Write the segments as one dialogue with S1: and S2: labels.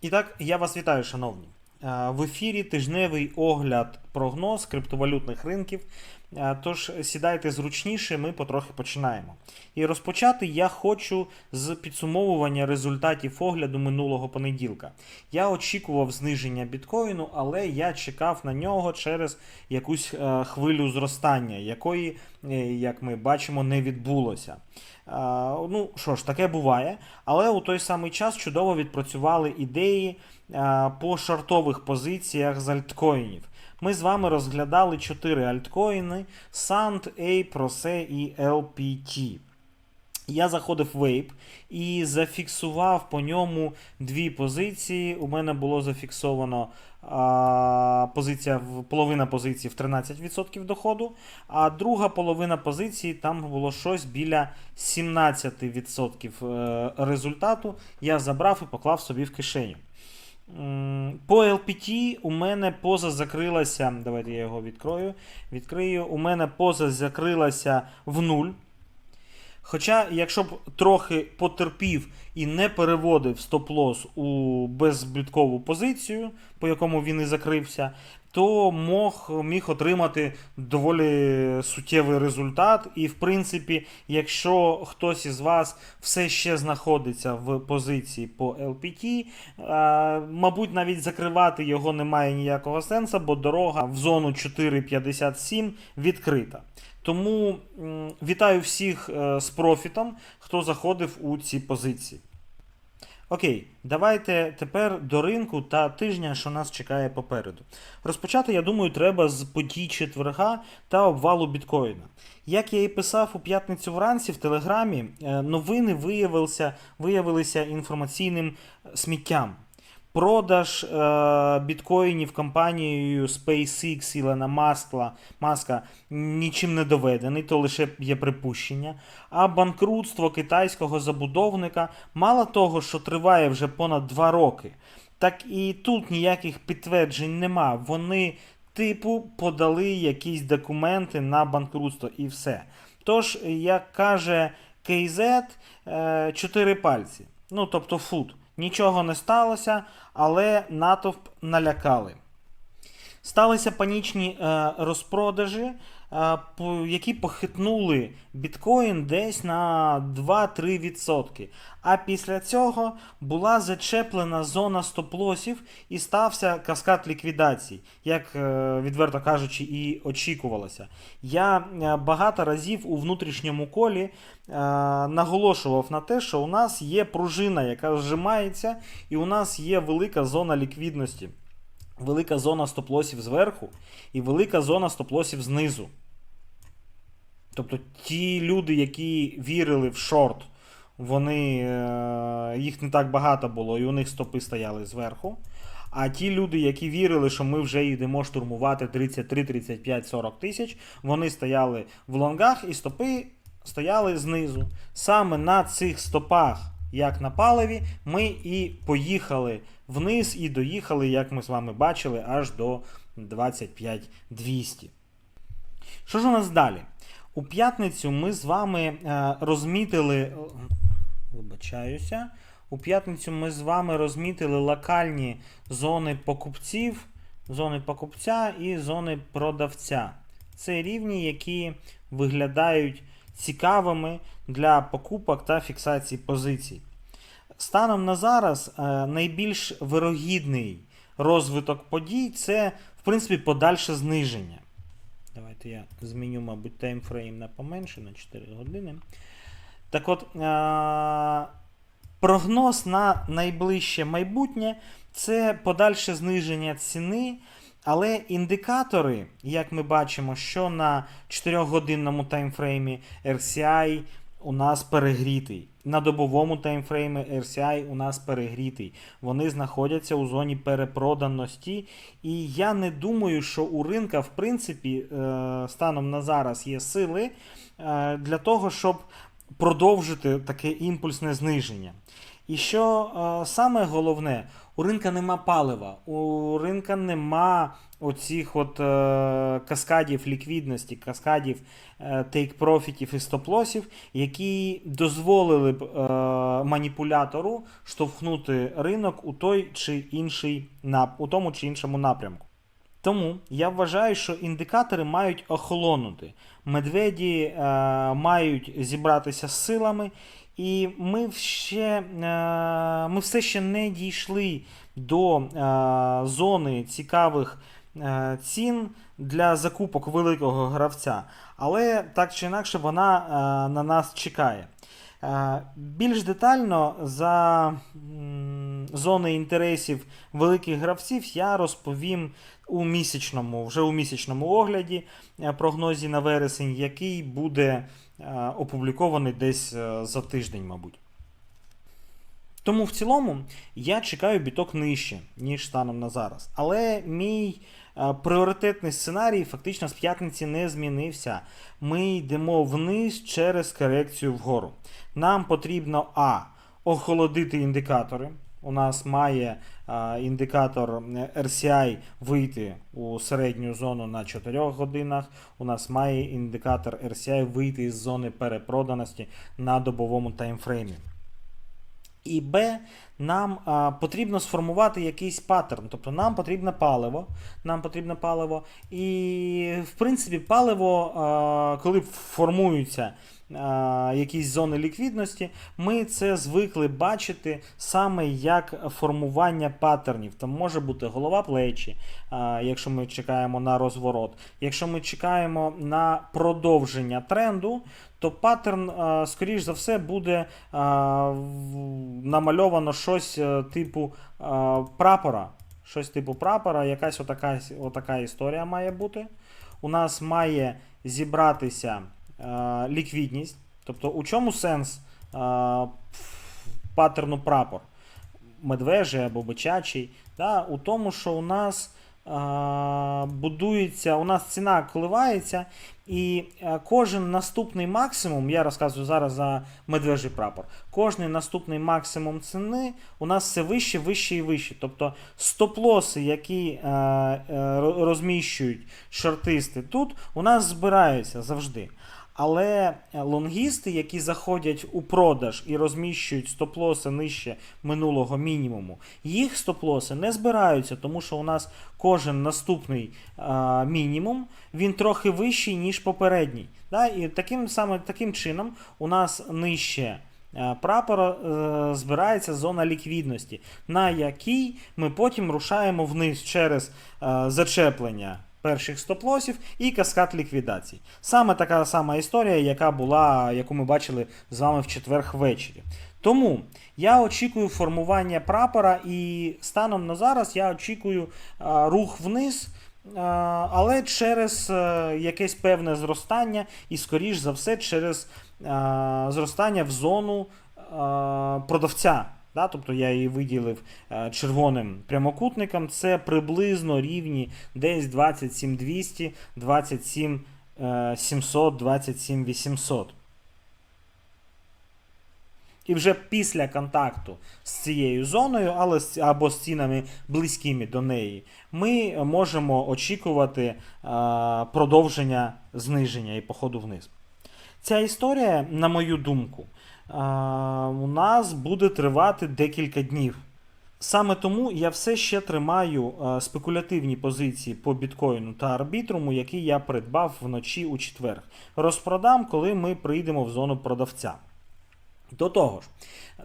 S1: І так, я вас вітаю, шановні. Е, В ефірі тижневий огляд прогноз криптовалютних ринків. Е, Тож сідайте зручніше, ми потрохи починаємо. І розпочати я хочу з підсумовування результатів огляду минулого понеділка. Я очікував зниження біткоїну, але я чекав на нього через якусь е, хвилю зростання, якої, е, як ми бачимо, не відбулося. Ну що ж, таке буває, але у той самий час чудово відпрацювали ідеї по шортових позиціях з альткоїнів. Ми з вами розглядали чотири альткоїни: SAND, Ape, Rose і LPT. Я заходив в Ape і зафіксував по ньому дві позиції. У мене було зафіксовано а, позиція половина позиції в 13% доходу, а друга половина позиції там було щось біля 17% е, результату. Я забрав і поклав собі в кишеню. По LPT у мене поза закрилася. Давайте я його відкрою. Відкрию. У мене поза закрилася в нуль. Хоча, якщо б трохи потерпів і не переводив стоп-лос у беззбиткову позицію, по якому він і закрився, то мог, міг отримати доволі суттєвий результат. І, в принципі, якщо хтось із вас все ще знаходиться в позиції по LPT, е, мабуть, навіть закривати його немає ніякого сенсу, бо дорога в зону 4,57 відкрита. Тому вітаю всіх е, з профітом, хто заходив у ці позиції. Окей, давайте тепер до ринку та тижня, що нас чекає попереду. Розпочати, я думаю, треба з подій четверга та обвалу біткоїна. Як я і писав у п'ятницю вранці в Телеграмі, е, новини виявилися, виявилися інформаційним е, сміттям. Продаж е, біткоїнів компанією SpaceX Ілона Маскла, Маска нічим не доведений, то лише є припущення. А банкрутство китайського забудовника мало того, що триває вже понад два роки, так і тут ніяких підтверджень нема. Вони, типу, подали якісь документи на банкрутство і все. Тож, як каже KZ, е, чотири пальці. Ну, тобто фут. Нічого не сталося, але натовп налякали. Сталися панічні е, розпродажі, е, які похитнули біткоін десь на 2-3%. А після цього була зачеплена зона стоп-лосів і стався каскад ліквідацій, як е, відверто кажучи, і очікувалося. Я багато разів у внутрішньому колі наголошував на те, що у нас є пружина, яка зжимається, і у нас є велика зона ліквідності велика зона стоп-лосів зверху і велика зона стоп-лосів знизу. Тобто ті люди, які вірили в шорт, вони, е, їх не так багато було, і у них стопи стояли зверху. А ті люди, які вірили, що ми вже йдемо штурмувати 33, 35, 40 тисяч, вони стояли в лонгах і стопи стояли знизу. Саме на цих стопах, як на паливі, ми і поїхали вниз і доїхали, як ми з вами бачили, аж до 25200. Що ж у нас далі? У п'ятницю ми з вами е, розмітили. Вибачаюся. У п'ятницю ми з вами розмітили локальні зони покупців, зони покупця і зони продавця. Це рівні, які виглядають цікавими для покупок та фіксації позицій. Станом на зараз е, найбільш вирогідний розвиток подій це, в принципі, подальше зниження. Давайте я зміню, мабуть, таймфрейм на поменше, на 4 години. Так от, е- прогноз на найближче майбутнє це подальше зниження ціни. Але індикатори, як ми бачимо, що на 4-годинному таймфреймі RCI у нас перегрітий. На добовому таймфреймі RCI у нас перегрітий. Вони знаходяться у зоні перепроданості. І я не думаю, що у ринка, в принципі, е, станом на зараз є сили е, для того, щоб продовжити таке імпульсне зниження. І що е, саме головне, у ринка нема палива, у ринка нема оцих от е, каскадів ліквідності, каскадів тейк-профітів і стоп-лосів, які дозволили б е, маніпулятору штовхнути ринок у той чи інший нап- у тому чи іншому напрямку. Тому я вважаю, що індикатори мають охолонути. Медведі е, мають зібратися з силами, і ми, ще, е, ми все ще не дійшли до е, зони цікавих е, цін для закупок великого гравця. Але так чи інакше вона на нас чекає. Більш детально за зони інтересів великих гравців я розповім у місячному, вже у місячному огляді е, прогнозі на вересень, який буде е, опублікований десь е, за тиждень, мабуть. Тому в цілому я чекаю біток нижче, ніж станом на зараз. Але мій пріоритетний сценарій фактично з п'ятниці не змінився. Ми йдемо вниз через корекцію вгору. Нам потрібно А. Охолодити індикатори. У нас має е, індикатор RCI вийти у середню зону на 4 годинах. У нас має індикатор RCI вийти із зони перепроданості на добовому таймфреймі. І Б, нам а, потрібно сформувати якийсь паттерн. Тобто нам потрібно паливо. Нам потрібно паливо. І, в принципі, паливо, а, коли формуються а, якісь зони ліквідності, ми це звикли бачити саме як формування паттернів. Там може бути голова плечі, а, якщо ми чекаємо на розворот. Якщо ми чекаємо на продовження тренду, то паттерн, скоріш за все, буде намальовано щось е, типу прапора. Щось типу прапора, якась отака, отака історія має бути. У нас має зібратися а, ліквідність. Тобто, у чому сенс а, паттерну прапор? Медвежий або бичачий. Да? У тому, що у нас будується, у нас ціна коливається, і е, кожен наступний максимум, я розказую зараз за медвежий прапор, кожний наступний максимум ціни у нас все вище, вище і вище. Тобто стоп-лоси, які е, е, ро- розміщують шортисти тут, у нас збираються завжди. Але е, лонгісти, які заходять у продаж і розміщують стоп-лоси нижче минулого мінімуму, їх стоп-лоси не збираються, тому що у нас кожен наступний а, мінімум він трохи вищий, ніж попередній. Да? І таким, саме таким чином у нас нижче е, прапора е, збирається зона ліквідності, на якій ми потім рушаємо вниз через е, зачеплення перших стоп-лосів і каскад ліквідацій. Саме така сама історія, яка була, яку ми бачили з вами в четвер ввечері. Тому я очікую формування прапора, і станом на зараз я очікую а, рух вниз, але через е, якесь певне зростання, і, скоріш за все, через зростання в зону продавця. Да, тобто я її виділив е, червоним прямокутником. Це приблизно рівні десь 27200, 27 е, 700, 27 800. І вже після контакту з цією зоною, але або з цінами близькими до неї, ми можемо очікувати е, продовження зниження і походу вниз. Ця історія, на мою думку, у нас буде тривати декілька днів. Саме тому я все ще тримаю спекулятивні позиції по біткоїну та арбітруму, які я придбав вночі у четвер. Розпродам, коли ми прийдемо в зону продавця. До того ж,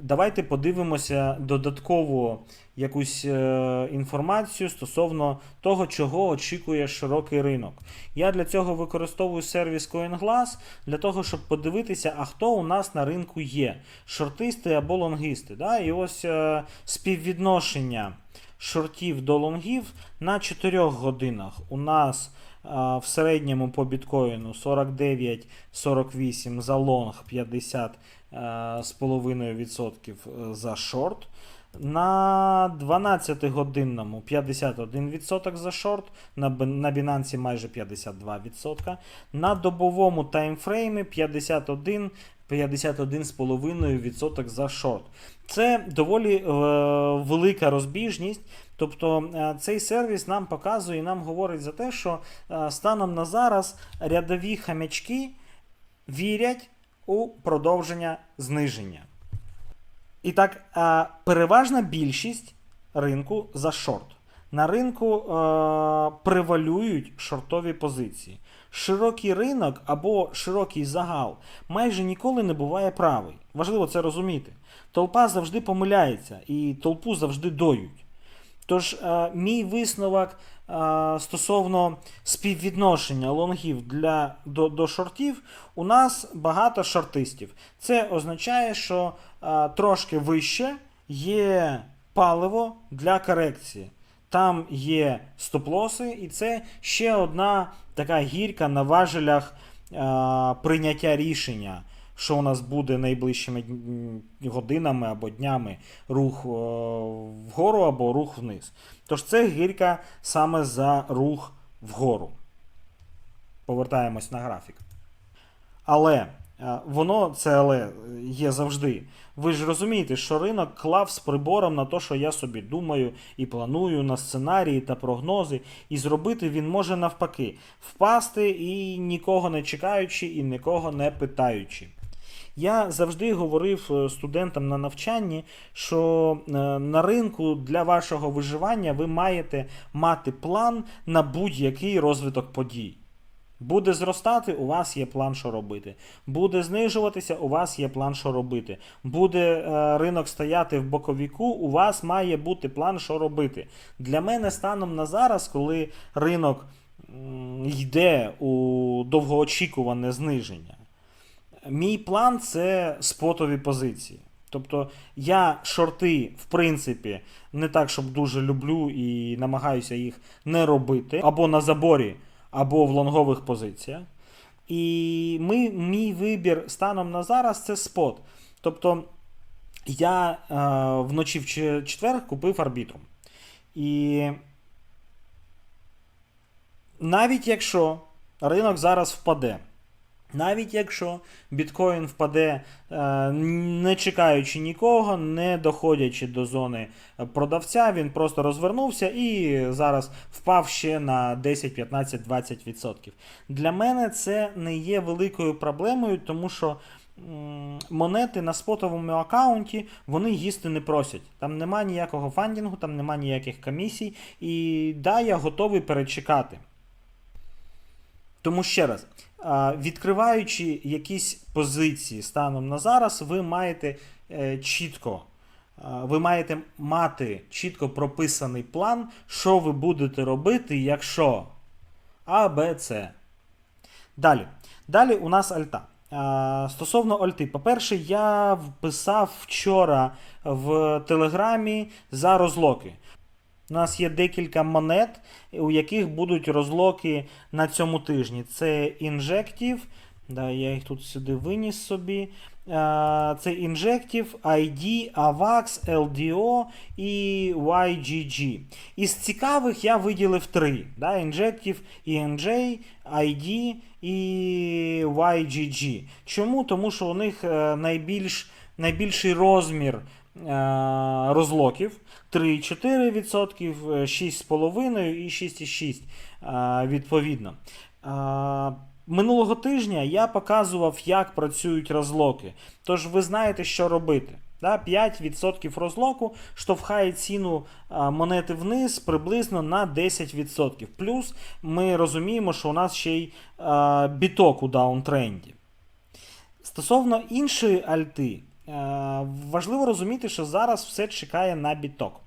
S1: давайте подивимося додаткову якусь е, інформацію стосовно того, чого очікує широкий ринок. Я для цього використовую сервіс CoinGlass для того, щоб подивитися, а хто у нас на ринку є: шортисти або лонгисти. Да? І ось е, співвідношення шортів до лонгів на 4 годинах. У нас в середньому по біткоїну 49-48 за лонг, 50 е, з половиною відсотків е, за шорт. На 12-годинному 51% за шорт, на, Binance майже 52%. На добовому таймфреймі 51 51,5% за шорт. Це доволі е, велика розбіжність. Тобто е, цей сервіс нам показує і нам говорить за те, що е, станом на зараз рядові хам'ячки вірять у продовження зниження. І так, е, переважна більшість ринку за шорт. На ринку е, превалюють шортові позиції. Широкий ринок або широкий загал майже ніколи не буває правий. Важливо це розуміти. Толпа завжди помиляється і толпу завжди доють. Тож, е, мій висновок стосовно співвідношення лонгів для, до, до шортів, у нас багато шортистів. Це означає, що е, трошки вище є паливо для корекції. Там є стоп-лоси, і це ще одна така гірка на важелях е, прийняття рішення, що у нас буде найближчими годинами або днями рух е, вгору або рух вниз. Тож це гірка саме за рух вгору. Повертаємось на графік. Але е, воно, це але є завжди. Ви ж розумієте, що ринок клав з прибором на те, що я собі думаю і планую на сценарії та прогнози, і зробити він може навпаки впасти і нікого не чекаючи, і нікого не питаючи. Я завжди говорив е, студентам на навчанні, що е, на ринку для вашого виживання ви маєте мати план на будь-який розвиток подій. Буде зростати, у вас є план, що робити. Буде знижуватися, у вас є план, що робити. Буде е, ринок стояти в боковіку, у вас має бути план, що робити. Для мене станом на зараз, коли ринок йде у довгоочікуване зниження, мій план це спотові позиції. Тобто я шорти, в принципі, не так, щоб дуже люблю і намагаюся їх не робити, або на заборі, або в лонгових позиціях. І ми, мій вибір станом на зараз це спот. Тобто я е, вночі в четвер купив арбітрум. І навіть якщо ринок зараз впаде, навіть якщо біткоін впаде, е, не чекаючи нікого, не доходячи до зони е, продавця, він просто розвернувся і зараз впав ще на 10, 15, 20%. Для мене це не є великою проблемою, тому що монети на спотовому аккаунті вони їсти не просять. Там нема ніякого фандінгу, там нема ніяких комісій. І да, я готовий перечекати. Тому ще раз, відкриваючи якісь позиції станом на зараз, ви маєте е, чітко. Ви маєте мати чітко прописаний план, що ви будете робити, якщо А, Б, С. Далі. Далі у нас альта. Стосовно альти, по-перше, я вписав вчора в Телеграмі за розлоки. У нас є декілька монет, у яких будуть розлоки на цьому тижні. Це Injective, да, я їх тут сюди виніс собі. Це Injective, ID, AVAX, LDO і YGG. Із цікавих я виділив три: да, Injective, ENJ, ID і YGG. Чому? Тому що у них е, найбільш, найбільший розмір розлоків 3,4%, 6,5% і 6,6% е, відповідно. Е, Минулого тижня я показував, як працюють розлоки. Тож ви знаєте, що робити. 5% розлоку штовхає ціну монети вниз приблизно на 10%. Плюс ми розуміємо, що у нас ще й біток у даунтренді. Стосовно іншої альти, е, важливо розуміти, що зараз все чекає на біток.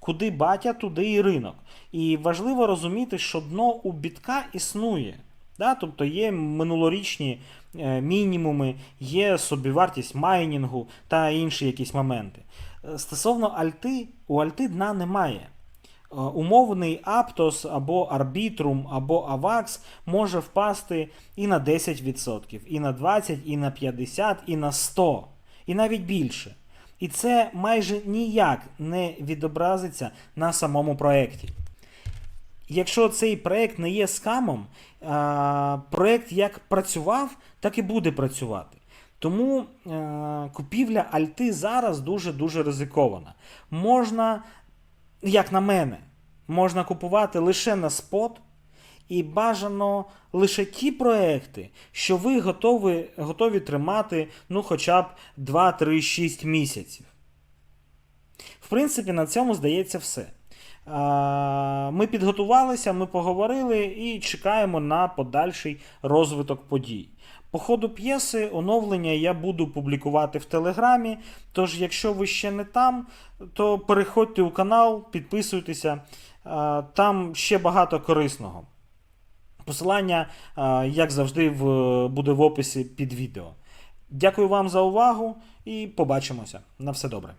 S1: Куди батя, туди і ринок. І важливо розуміти, що дно у бітка існує. Да? Тобто є минулорічні е, мінімуми, є собівартість майнінгу та інші якісь моменти. Е, Стосовно альти, у альти дна немає. Е, Умовний Аптос або Арбітрум, або Авакс може впасти і на 10%, і на 20%, і на 50%, і на 100%, і навіть більше. І це майже ніяк не відобразиться на самому проєкті. Якщо цей проєкт не є скамом, проєкт як працював, так і буде працювати. Тому е, купівля альти зараз дуже-дуже ризикована. Можна, як на мене, можна купувати лише на спот, і бажано лише ті проекти, що ви готові, готові тримати ну, хоча б 2, 3, 6 місяців. В принципі, на цьому здається все. Ми підготувалися, ми поговорили і чекаємо на подальший розвиток подій. По ходу п'єси оновлення я буду публікувати в Телеграмі. Тож, якщо ви ще не там, то переходьте у канал, підписуйтеся. Там ще багато корисного. Посилання, як завжди, буде в описі під відео. Дякую вам за увагу і побачимося. На все добре.